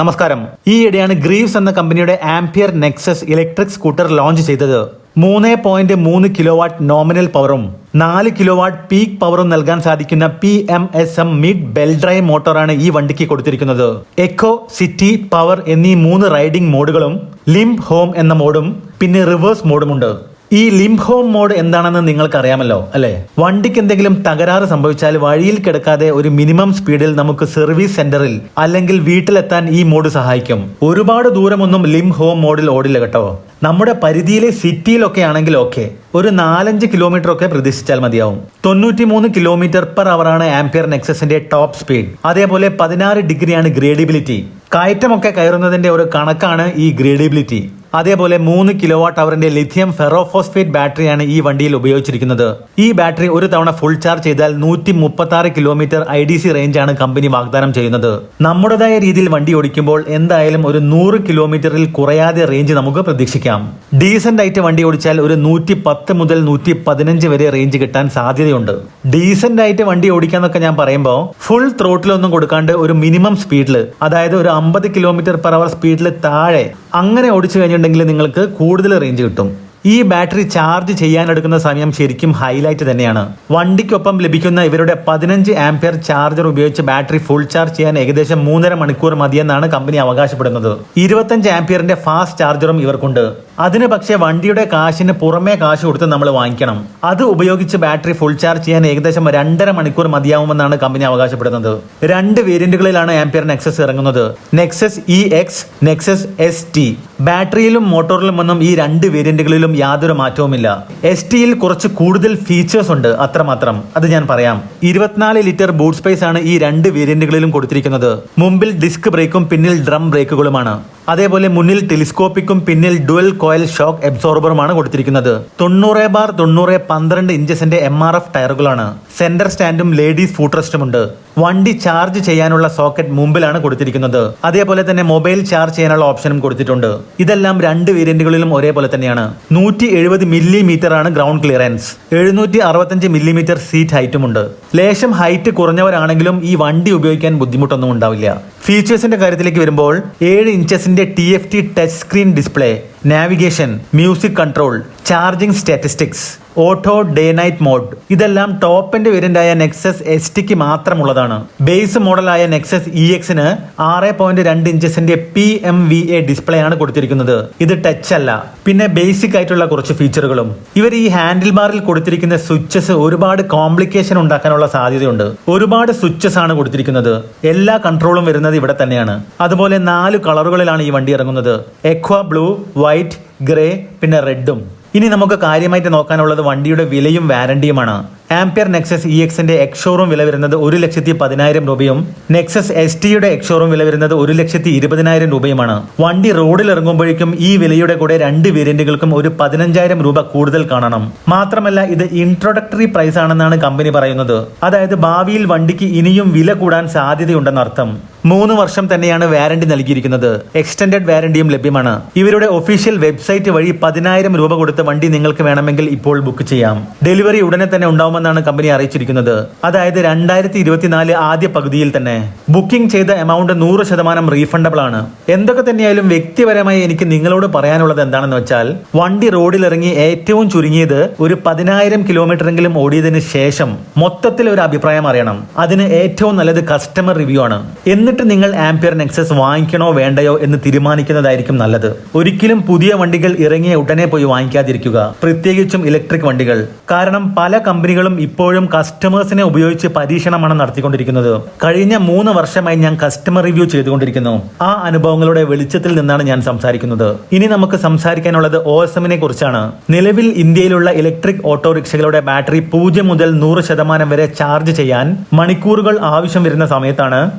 നമസ്കാരം. ഈയിടെയാണ് ഗ്രീവ്സ് എന്ന കമ്പനിയുടെ Ampere Nexus electric scooter launch ചെയ്തത്. മൂന്ന് പോയിന്റ് മൂന്ന് കിലോ വാട്ട് നോമിനൽ പവറും നാല് കിലോ വാട്ട് പീക്ക് പവറും നൽകാൻ സാധിക്കുന്ന P M S M mid belt drive മോട്ടോറാണ് ഈ വണ്ടിക്ക് കൊടുത്തിരിക്കുന്നത്. എക്കോ സിറ്റി പവർ എന്നീ മൂന്ന് റൈഡിംഗ് മോഡുകളും ലിംബ് ഹോം എന്ന മോഡും പിന്നെ റിവേഴ്സ് മോഡുമുണ്ട് ഈ ലിംഹോം മോഡ് എന്താണെന്ന് നിങ്ങൾക്ക് അറിയാമല്ലോ അല്ലെ? വണ്ടിക്ക് എന്തെങ്കിലും തകരാറ് സംഭവിച്ചാൽ വഴിയിൽ കിടക്കാതെ ഒരു മിനിമം സ്പീഡിൽ നമുക്ക് സർവീസ് സെന്ററിൽ അല്ലെങ്കിൽ വീട്ടിലെത്താൻ ഈ മോഡ് സഹായിക്കും. ഒരുപാട് ദൂരമൊന്നും ലിം ഹോം മോഡിൽ ഓടില്ല കേട്ടോ. നമ്മുടെ പരിധിയിലെ സിറ്റിയിലൊക്കെ ആണെങ്കിൽ ഓക്കെ. ഒരു നാലഞ്ച് കിലോമീറ്റർ ഒക്കെ പ്രതീക്ഷിച്ചാൽ മതിയാവും. തൊണ്ണൂറ്റി മൂന്ന് കിലോമീറ്റർ പെർ ആണ് ആംപിയർ നെക്സസിന്റെ ടോപ്പ് സ്പീഡ്. അതേപോലെ പതിനാറ് ഡിഗ്രിയാണ് ഗ്രേഡിബിലിറ്റി. കയറ്റമൊക്കെ കയറുന്നതിന്റെ ഒരു കണക്കാണ് ഈ ഗ്രേഡിബിലിറ്റി. അതേപോലെ മൂന്ന് കിലോ വാട്ട് അവറിന്റെ ലിഥിയം ഫെറോഫോസ്ഫേറ്റ് ബാറ്ററിയാണ് ഈ വണ്ടിയിൽ ഉപയോഗിച്ചിരിക്കുന്നത്. ഈ ബാറ്ററി ഒരു തവണ ഫുൾ ചാർജ് ചെയ്താൽ നൂറ്റി മുപ്പത്തി കിലോമീറ്റർ ഐ ഡി സി റേഞ്ചാണ് കമ്പനി വാഗ്ദാനം ചെയ്യുന്നത്. നമ്മുടേതായ രീതിയിൽ വണ്ടി ഓടിക്കുമ്പോൾ എന്തായാലും ഒരു നൂറ് കിലോമീറ്ററിൽ കുറയാതെ റേഞ്ച് നമുക്ക് പ്രതീക്ഷിക്കാം. ഡീസന്റ് ആയിട്ട് വണ്ടി ഓടിച്ചാൽ ഒരു നൂറ്റി പത്ത് മുതൽ നൂറ്റി പതിനഞ്ച് വരെ റേഞ്ച് കിട്ടാൻ സാധ്യതയുണ്ട്. ഡീസന്റ് ആയിട്ട് വണ്ടി ഓടിക്കാന്നൊക്കെ ഞാൻ പറയുമ്പോൾ ഫുൾ ത്രോട്ടിലൊന്നും കൊടുക്കാണ്ട് ഒരു മിനിമം സ്പീഡിൽ അതായത് ഒരു അമ്പത് കിലോമീറ്റർ പെർ അവർ സ്പീഡിൽ താഴെ അങ്ങനെ ഓടിച്ചു നിങ്ങൾക്ക് കൂടുതൽ റേഞ്ച് കിട്ടും. ഈ ബാറ്ററി ചാർജ് ചെയ്യാനെടുക്കുന്ന സമയം ശരിക്കും ഹൈലൈറ്റ് തന്നെയാണ്. വണ്ടിക്കൊപ്പം ലഭിക്കുന്ന ഇവരുടെ പതിനഞ്ച് ആംപിയർ ചാർജർ ഉപയോഗിച്ച് ബാറ്ററി ഫുൾ ചാർജ് ചെയ്യാൻ ഏകദേശം മൂന്നര മണിക്കൂർ മതിയെന്നാണ് കമ്പനി അവകാശപ്പെടുന്നത്. ഇരുപത്തഞ്ച് ആംപിയറിന്റെ ഫാസ്റ്റ് ചാർജറും ഇവർക്കുണ്ട്. അതിന് പക്ഷേ വണ്ടിയുടെ കാശിന് പുറമേ കാശ് കൊടുത്ത് നമ്മൾ വാങ്ങിക്കണം. അത് ഉപയോഗിച്ച് ബാറ്ററി ഫുൾ ചാർജ് ചെയ്യാൻ ഏകദേശം രണ്ടര മണിക്കൂർ മതിയാവുമെന്നാണ് കമ്പനി അവകാശപ്പെടുന്നത്. രണ്ട് വേരിയന്റുകളിലാണ് ആംപിയർ നെക്സസ് ഇറങ്ങുന്നത്. Nexus E X Nexus S T ബാറ്ററിയിലും മോട്ടോറിലും ഒന്നും ഈ രണ്ട് വേരിയന്റുകളിലും യാതൊരു മാറ്റവുമില്ല. എസ് ടിയിൽ കുറച്ച് കൂടുതൽ ഫീച്ചേഴ്സ് ഉണ്ട് അത്രമാത്രം. അത് ഞാൻ പറയാം. ഇരുപത്തിനാല് ലിറ്റർ ബൂട്ട് സ്പേസ് ആണ് ഈ രണ്ട് വേരിയന്റുകളിലും കൊടുത്തിരിക്കുന്നത്. മുമ്പിൽ ഡിസ്ക് ബ്രേക്കും പിന്നിൽ ഡ്രം ബ്രേക്കുകളുമാണ് അതേപോലെ മുന്നിൽ ടെലിസ്കോപ്പിക്കും പിന്നിൽ ഡുവൽ കോയിൽ ഷോക്ക് എബ്സോർബറുമാണ് കൊടുത്തിരിക്കുന്നത്. തൊണ്ണൂറ് ബാർ തൊണ്ണൂറ് പന്ത്രണ്ട് ഇഞ്ചസിന്റെ എം ആർ എഫ് ടയറുകളാണ്. സെന്റർ സ്റ്റാൻഡും ലേഡീസ് ഫൂട്രസ്റ്റും ഉണ്ട് വണ്ടി ചാർജ് ചെയ്യാനുള്ള സോക്കറ്റ് മുമ്പിലാണ് കൊടുത്തിരിക്കുന്നത്. അതേപോലെ തന്നെ മൊബൈൽ ചാർജ് ചെയ്യാനുള്ള ഓപ്ഷനും കൊടുത്തിട്ടുണ്ട്. ഇതെല്ലാം രണ്ട് വേരിയന്റുകളിലും ഒരേപോലെ തന്നെയാണ്. നൂറ്റി എഴുപത് മില്ലിമീറ്റർ ആണ് ഗ്രൗണ്ട് ക്ലിയറൻസ്. എഴുന്നൂറ്റി അറുപത്തഞ്ച് മില്ലിമീറ്റർ സീറ്റ് ഹൈറ്റും ഉണ്ട് ലേശം ഹൈറ്റ് കുറഞ്ഞവരാണെങ്കിലും ഈ വണ്ടി ഉപയോഗിക്കാൻ ബുദ്ധിമുട്ടൊന്നും ഉണ്ടാവില്ല. ഫീച്ചേഴ്സിന്റെ കാര്യത്തിലേക്ക് വരുമ്പോൾ ഏഴ് ഇഞ്ചസിന്റെ T F T touch screen display navigation music control charging statistics auto day night mode ഇതെല്ലാം ടോപ്പ് എൻഡ് വേരിയന്റായ നെക്സസ് എസ് ടിക്ക് മാത്രമുള്ളതാണ്. ബേസ് മോഡലായ നെക്സസ് ഇ എക്സിന് ആറ് പോയിന്റ് രണ്ട് ഇഞ്ചസിന്റെ P M V A display ആണ് കൊടുത്തിരിക്കുന്നത്. ഇത് ടച്ച് അല്ല പിന്നെ ബേസിക് ആയിട്ടുള്ള കുറച്ച് ഫീച്ചറുകളും. ഇവർ ഈ ഹാൻഡിൽ ബാറിൽ കൊടുത്തിരിക്കുന്ന സ്വിച്ചസ് ഒരുപാട് കോംപ്ലിക്കേഷൻ ഉണ്ടാക്കാനുള്ള സാധ്യതയുണ്ട്. ഒരുപാട് സ്വിച്ചസ് ആണ് കൊടുത്തിരിക്കുന്നത്. എല്ലാ കൺട്രോളും വരുന്നത് ഇവിടെ തന്നെയാണ്. അതുപോലെ നാല് കളറുകളിലാണ് ഈ വണ്ടി ഇറങ്ങുന്നത്. എക്വ ബ്ലൂ വൈറ്റ് ഗ്രേ പിന്നെ റെഡും. ഇനി നമുക്ക് കാര്യമായിട്ട് നോക്കാനുള്ളത് വണ്ടിയുടെ വിലയും വാരണ്ടിയുമാണ്. ആംപിയർ നെക്സസ് ഇ എക്സിന്റെ എക്സോറൂം വില വരുന്നത് ഒരു ലക്ഷത്തി പതിനായിരം രൂപയും നെക്സസ് എസ് ടിയുടെ എക്സോറൂം വില വരുന്നത് ഒരു ലക്ഷത്തി ഇരുപതിനായിരം രൂപയുമാണ്. വണ്ടി റോഡിൽ ഇറങ്ങുമ്പോഴേക്കും ഈ വിലയുടെ കൂടെ രണ്ട് വേരിയന്റുകൾക്കും ഒരു പതിനഞ്ചായിരം രൂപ കൂടുതൽ കാണണം. മാത്രമല്ല ഇത് ഇൻട്രൊഡക്ടറി പ്രൈസ് ആണെന്നാണ് കമ്പനി പറയുന്നത്. അതായത് ഭാവിയിൽ വണ്ടിക്ക് ഇനിയും വില കൂടാൻ സാധ്യതയുണ്ടെന്നർത്ഥം. മൂന്ന് വർഷം തന്നെയാണ് വാരണ്ടി നൽകിയിരിക്കുന്നത്. എക്സ്റ്റൻഡഡ് വാരണ്ടിയും ലഭ്യമാണ്. ഇവരുടെ ഒഫീഷ്യൽ വെബ്സൈറ്റ് വഴി പതിനായിരം രൂപ കൊടുത്ത വണ്ടി നിങ്ങൾക്ക് വേണമെങ്കിൽ ഇപ്പോൾ ബുക്ക് ചെയ്യാം. ഡെലിവറി ഉടനെ തന്നെ ഉണ്ടാവുമെന്നാണ് കമ്പനി അറിയിച്ചിരിക്കുന്നത്. അതായത് രണ്ടായിരത്തി ഇരുപത്തിനാല് ആദ്യ പകുതിയിൽ തന്നെ. ബുക്കിംഗ് ചെയ്ത എമൗണ്ട് നൂറ് ശതമാനം റീഫണ്ടബിൾ ആണ് എന്തൊക്കെ തന്നെയായാലും വ്യക്തിപരമായി എനിക്ക് നിങ്ങളോട് പറയാനുള്ളത് എന്താണെന്ന് വെച്ചാൽ വണ്ടി റോഡിലിറങ്ങി ഏറ്റവും ചുരുങ്ങിയത് ഒരു പതിനായിരം കിലോമീറ്റർ എങ്കിലും ഓടിയതിനു ശേഷം മൊത്തത്തിൽ ഒരു അഭിപ്രായം അറിയണം. അതിന് ഏറ്റവും നല്ലത് കസ്റ്റമർ റിവ്യൂ ആണ്. എന്നിട്ട് നിങ്ങൾ ആംപിയർ നെക്സസ് വാങ്ങിക്കണോ വേണ്ടയോ എന്ന് തീരുമാനിക്കുന്നതായിരിക്കും നല്ലത്. ഒരിക്കലും പുതിയ വണ്ടികൾ ഇറങ്ങിയ ഉടനെ പോയി വാങ്ങിക്കാതിരിക്കുക. പ്രത്യേകിച്ചും ഇലക്ട്രിക് വണ്ടികൾ. കാരണം പല കമ്പനികളും ഇപ്പോഴും കസ്റ്റമേഴ്സിനെ ഉപയോഗിച്ച് പരീക്ഷണമാണ് നടത്തിക്കൊണ്ടിരിക്കുന്നത്. കഴിഞ്ഞ മൂന്ന് വർഷമായി ഞാൻ കസ്റ്റമർ റിവ്യൂ ചെയ്തുകൊണ്ടിരിക്കുന്നു. ആ അനുഭവങ്ങളുടെ വെളിച്ചത്തിൽ നിന്നാണ് ഞാൻ സംസാരിക്കുന്നത്. ഇനി നമുക്ക് സംസാരിക്കാനുള്ളത് എമ്മിനെ കുറിച്ചാണ്. നിലവിൽ ഇന്ത്യയിലുള്ള ഇലക്ട്രിക് ഓട്ടോറിക്ഷകളുടെ ബാറ്ററി പൂജ്യം മുതൽ നൂറ് ശതമാനം വരെ ചാർജ് ചെയ്യാൻ മണിക്കൂറുകൾ ആവശ്യം വരുന്ന സമയത്താണ്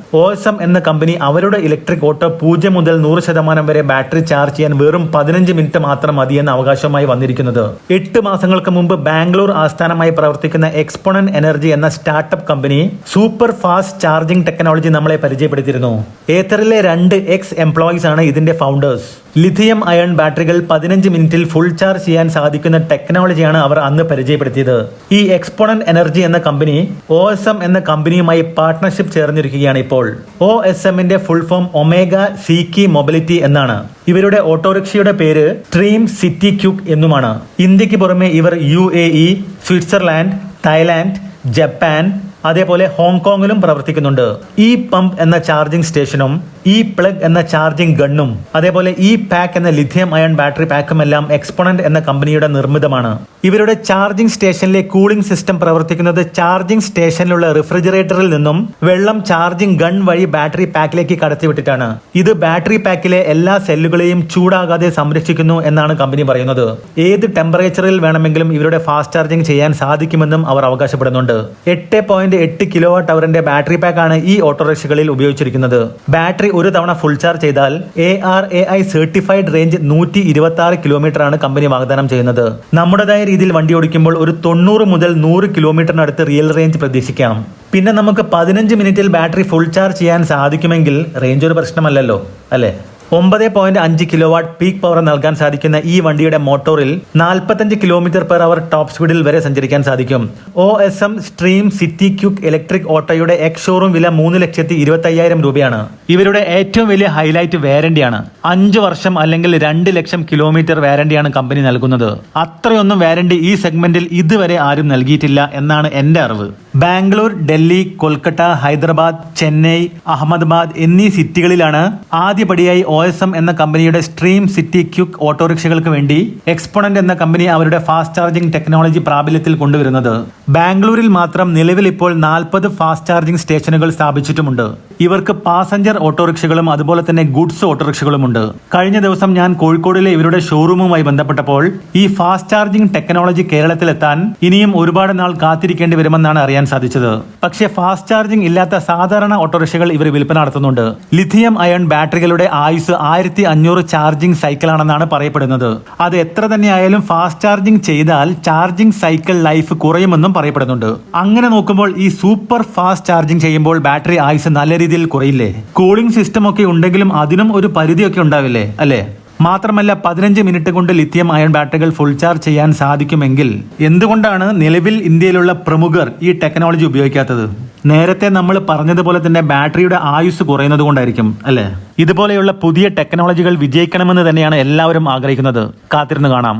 എം എന്ന കമ്പനി അവരുടെ ഇലക്ട്രിക് ഓട്ടോ പൂജ്യം മുതൽ നൂറ് ശതമാനം വരെ ബാറ്ററി ചാർജ് ചെയ്യാൻ വെറും പതിനഞ്ച് മിനിറ്റ് മാത്രം മതിയെന്ന അവകാശമായി വന്നിരിക്കുന്നത്. എട്ട് മാസങ്ങൾക്ക് മുമ്പ് ബാംഗ്ലൂർ ആസ്ഥാനമായി പ്രവർത്തിക്കുന്ന എക്സ്പോണൻ എനർജി എന്ന startup company super fast charging technology നമ്മളെ പരിചയപ്പെടുത്തിയിരുന്നു. ഏത്തറിലെ രണ്ട് എക്സ് എംപ്ലോയീസ് ആണ് ഇതിന്റെ ഫൗണ്ടേഴ്സ് ലിഥിയം അയൺ ബാറ്ററികൾ പതിനഞ്ച് മിനിറ്റിൽ ഫുൾ ചാർജ് ചെയ്യാൻ സാധിക്കുന്ന ടെക്നോളജിയാണ് അവർ അന്ന് പരിചയപ്പെടുത്തിയത്. ഈ എക്സ്പോണൻ എനർജി എന്ന കമ്പനി ഒ എസ് എം എന്ന കമ്പനിയുമായി പാർട്ട്ണർഷിപ്പ് ചേർന്നിരിക്കുകയാണ് ഇപ്പോൾ. ഒ എസ് എമ്മിന്റെ full form Omega Seiki mobility എന്നാണ്. ഇവരുടെ ഓട്ടോറിക്ഷയുടെ പേര് ട്രീം സിറ്റി ക്യൂക്ക് എന്നുമാണ്. ഇന്ത്യയ്ക്ക് പുറമെ ഇവർ U A E Switzerland Thailand Japan അതേപോലെ ഹോങ്കോങ്ങിലും പ്രവർത്തിക്കുന്നുണ്ട്. ഈ പമ്പ് എന്ന ചാർജിംഗ് സ്റ്റേഷനും ഈ പ്ലഗ് എന്ന ചാർജിംഗ് ഗണ്ണും അതേപോലെ ഈ പാക്ക് എന്ന ലിഥിയം അയൺ ബാറ്ററി പാക്കും എല്ലാം എക്സ്പോണന്റ് എന്ന കമ്പനിയുടെ നിർമ്മിതമാണ്. ഇവരുടെ ചാർജിംഗ് സ്റ്റേഷനിലെ കൂളിംഗ് സിസ്റ്റം പ്രവർത്തിക്കുന്നത് ചാർജിംഗ് സ്റ്റേഷനിലുള്ള റിഫ്രിജറേറ്ററിൽ നിന്നും വെള്ളം ചാർജിംഗ് ഗൺ വഴി ബാറ്ററി പാക്കിലേക്ക് കടത്തിവിട്ടിട്ടാണ്. ഇത് ബാറ്ററി പാക്കിലെ എല്ലാ സെല്ലുകളെയും ചൂടാകാതെ സംരക്ഷിക്കുന്നു എന്നാണ് കമ്പനി പറയുന്നത്. ഏത് ടെമ്പറേച്ചറിൽ വേണമെങ്കിലും ഇവരുടെ ഫാസ്റ്റ് ചാർജിംഗ് ചെയ്യാൻ സാധിക്കുമെന്നും അവർ അവകാശപ്പെടുന്നുണ്ട്. എട്ട് പോയിന്റ് എട്ട് കിലോ വാട്ട് അവറിന്റെ ബാറ്ററി പാക്കാണ് ഈ ഓട്ടോറിക്ഷകളിൽ ഉപയോഗിച്ചിരിക്കുന്നത്. ബാറ്ററി ഒരു തവണ ഫുൾ ചാർജ് ചെയ്താൽ A R A I certified range നൂറ്റി ഇരുപത്തി ആറ് കിലോമീറ്റർ ആണ് കമ്പനി വാഗ്ദാനം ചെയ്യുന്നത്. നമ്മുടേതായ രീതിയിൽ വണ്ടി ഓടിക്കുമ്പോൾ ഒരു തൊണ്ണൂറ് മുതൽ നൂറ് കിലോമീറ്ററിനടുത്ത് റിയൽ റേഞ്ച് പ്രതീക്ഷിക്കാം പിന്നെ നമുക്ക് പതിനഞ്ച് മിനിറ്റിൽ ബാറ്ററി ഫുൾ ചാർജ് ചെയ്യാൻ സാധിക്കുമെങ്കിൽ റേഞ്ച് ഒരു പ്രശ്നമല്ലല്ലോ അല്ലേ? ഒമ്പത് പോയിന്റ് അഞ്ച് കിലോ വാട്ട് പീക്ക് പവർ നൽകാൻ സാധിക്കുന്ന ഈ വണ്ടിയുടെ മോട്ടോറിൽ നാൽപ്പത്തഞ്ച് കിലോമീറ്റർ പെർ അവർ ടോപ്പ് സ്പീഡിൽ വരെ സഞ്ചരിക്കാൻ സാധിക്കും. O S M stream city Qik electric ഓട്ടോയുടെ ex showroom വില മൂന്ന് ലക്ഷത്തി ഇരുപത്തി അയ്യായിരം രൂപയാണ്. ഇവരുടെ ഏറ്റവും വലിയ ഹൈലൈറ്റ് വാരണ്ടിയാണ്. അഞ്ച് വർഷം അല്ലെങ്കിൽ രണ്ട് ലക്ഷം കിലോമീറ്റർ വാരണ്ടിയാണ് കമ്പനി നൽകുന്നത്. അത്രയൊന്നും വാരണ്ടി ഈ സെഗ്മെന്റിൽ ഇതുവരെ ആരും നൽകിയിട്ടില്ല എന്നാണ് എന്റെ അറിവ്. ബാംഗ്ലൂർ ഡൽഹി കൊൽക്കത്ത ഹൈദരാബാദ് ചെന്നൈ അഹമ്മദാബാദ് എന്നീ സിറ്റികളിലാണ് ആദ്യപടിയായി ഒ എസ് എം എന്ന കമ്പനിയുടെ സ്ട്രീം സിറ്റി ക്യുക്ക് ഓട്ടോറിക്ഷകൾക്ക് വേണ്ടി എക്സ്പോണന്റ് എന്ന കമ്പനി അവരുടെ ഫാസ്റ്റ് ചാർജിംഗ് ടെക്നോളജി പ്രാബല്യത്തിൽ കൊണ്ടുവരുന്നത്. ബാംഗ്ലൂരിൽ മാത്രം നിലവിൽ ഇപ്പോൾ നാൽപ്പത് ഫാസ്റ്റ് ചാർജിംഗ് സ്റ്റേഷനുകൾ സ്ഥാപിച്ചിട്ടുമുണ്ട്. ഇവർക്ക് പാസഞ്ചർ ഓട്ടോറിക്ഷകളും അതുപോലെ തന്നെ ഗുഡ്സ് ഓട്ടോറിക്ഷകളുമുണ്ട് കഴിഞ്ഞ ദിവസം ഞാൻ കോഴിക്കോടിലെ ഇവരുടെ ഷോറൂമുമായി ബന്ധപ്പെട്ടപ്പോൾ ഈ ഫാസ്റ്റ് ചാർജിംഗ് ടെക്നോളജി കേരളത്തിലെത്താൻ ഇനിയും ഒരുപാട് നാൾ കാത്തിരിക്കേണ്ടി വരുമെന്നാണ് അറിയാൻ സാധിച്ചത്. പക്ഷേ ഫാസ്റ്റ് ചാർജിംഗ് ഇല്ലാത്ത സാധാരണ ഓട്ടോറിക്ഷകൾ ഇവർ വിൽപ്പന നടത്തുന്നുണ്ട്. ലിഥിയം അയൺ ബാറ്ററികളുടെ ആയുസ് ആയിരത്തി അഞ്ഞൂറ് ചാർജിംഗ് സൈക്കിളാണെന്നാണ് പറയപ്പെടുന്നത്. അത് എത്ര തന്നെയായാലും ഫാസ്റ്റ് ചാർജിംഗ് ചെയ്താൽ ചാർജിംഗ് സൈക്കിൾ ലൈഫ് കുറയുമെന്നും പറയപ്പെടുന്നുണ്ട്. അങ്ങനെ നോക്കുമ്പോൾ ഈ സൂപ്പർ ഫാസ്റ്റ് ചാർജിംഗ് ചെയ്യുമ്പോൾ ബാറ്ററി ആയുസ് നല്ല രീതിയിൽ കുറയില്ലേ? കൂളിംഗ് സിസ്റ്റം ഒക്കെ ഉണ്ടെങ്കിലും അതിനും ഒരു പരിധിയൊക്കെ ഉണ്ടാവില്ലേ? അല്ലേ? മാത്രമല്ല പതിനഞ്ച് മിനിറ്റ് കൊണ്ട് ലിഥിയം അയൺ ബാറ്ററികൾ ഫുൾ ചാർജ് ചെയ്യാൻ സാധിക്കുമെങ്കിൽ എന്തുകൊണ്ടാണ് നിലവിൽ ഇന്ത്യയിലുള്ള പ്രമുഖർ ഈ ടെക്നോളജി ഉപയോഗിക്കാത്തത്? നേരത്തെ നമ്മൾ പറഞ്ഞതുപോലെ തന്നെ ബാറ്ററിയുടെ ആയുസ് കുറയുന്നത് കൊണ്ടായിരിക്കും അല്ലേ? ഇതുപോലെയുള്ള പുതിയ ടെക്നോളജികൾ വിജയിക്കണമെന്ന് തന്നെയാണ് എല്ലാവരും ആഗ്രഹിക്കുന്നത്. കാത്തിരുന്ന് കാണാം.